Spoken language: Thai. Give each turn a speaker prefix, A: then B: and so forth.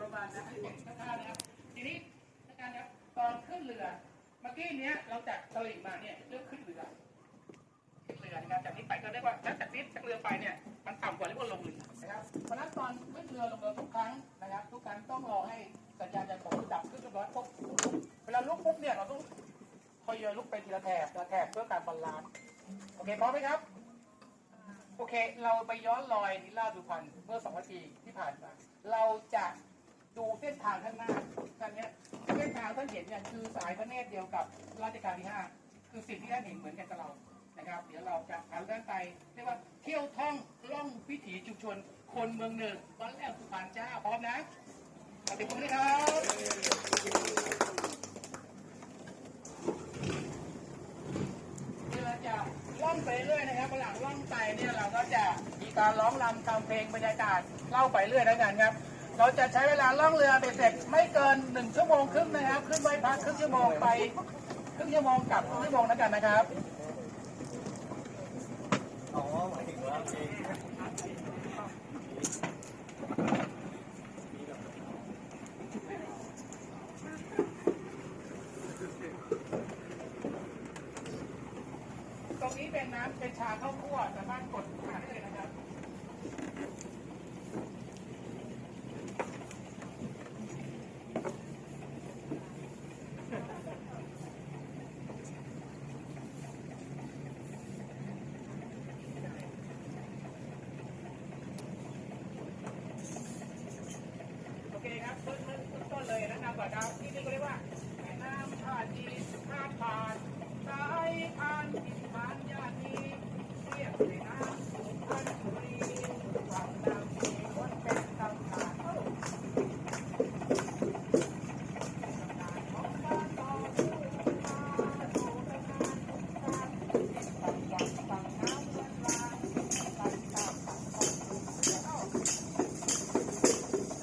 A: ประมาณนะทีนี้อาารย์ครับตอนขึ้นเรือเมื่อกี้เนี้ยเราจากตลิ่งมาเนี่ยเรื่องขึ้นเรือขึ้นเรือนะครับจากนี้ไปก็เรียกว่าแล้วจากนี้จากเรือไปเนี่ยมันต่ำกว่าที่กว่ลงเรือนะครับเพราะนั้นตอนขึ้นเรือลงเรือทุกครั้งนะครับ ทุกครั้งต้องรอให้สัญญาณจากผมดับขึ้นเรียบร้อยปุ๊บเวลาลุกปุ๊บเนี่ยเราต้องคอยลุกไปทีละแถบทีละแถบเพื่อการบาลานซ์โอเคพร้อมไหมครับ โอเค เราไปย้อนรอยนิลาสุพรรณเมื่อสองนาทีที่ผ่านมา เราจะดูเส้นทางข้างหน้าท่านเนี้ยเส้นทางท่านเห็นเนี่ยคือสายพระเนตรเดียวกับราชการที่ห้าคือสิ่งที่ท่านเห็นเหมือนกันกับเรา นะครับ เดี๋ยวเราจะพาท่านไปเรียกว่าเที่ยวท่องล่องวิถีชุมชน คนเมืองหนึ่งวันแรกสุพรรณจ้าพร้อมนะขอบคุณนะครับเดี๋ยวเราจะล่องไปเรื่อย ตั้งไปเนี่ยเราก็จะมีการร้องรำทำเพลงบรรยากาศเล่าไปเรื่อยแล้วกันครับ เราจะใช้เวลาล่องเรือเป็ดเสร็จไม่เกินหนึ่งชั่วโมงครึ่งนะครับ ขึ้นไปพักครึ่งชั่วโมงไปครึ่งชั่วโมงกลับครึ่งชั่วโมงแล้วกันนะครับ
B: อ๋อหมายถึงว่า
A: ตรงนี้เป็นน้ำเป็นชาข้าวคั่วสามารถกดขาได้เลยนะครับโอเคครับเพิ่มเพิ่มต้นเลยนะครับบ่าวดาวที่ Thank you.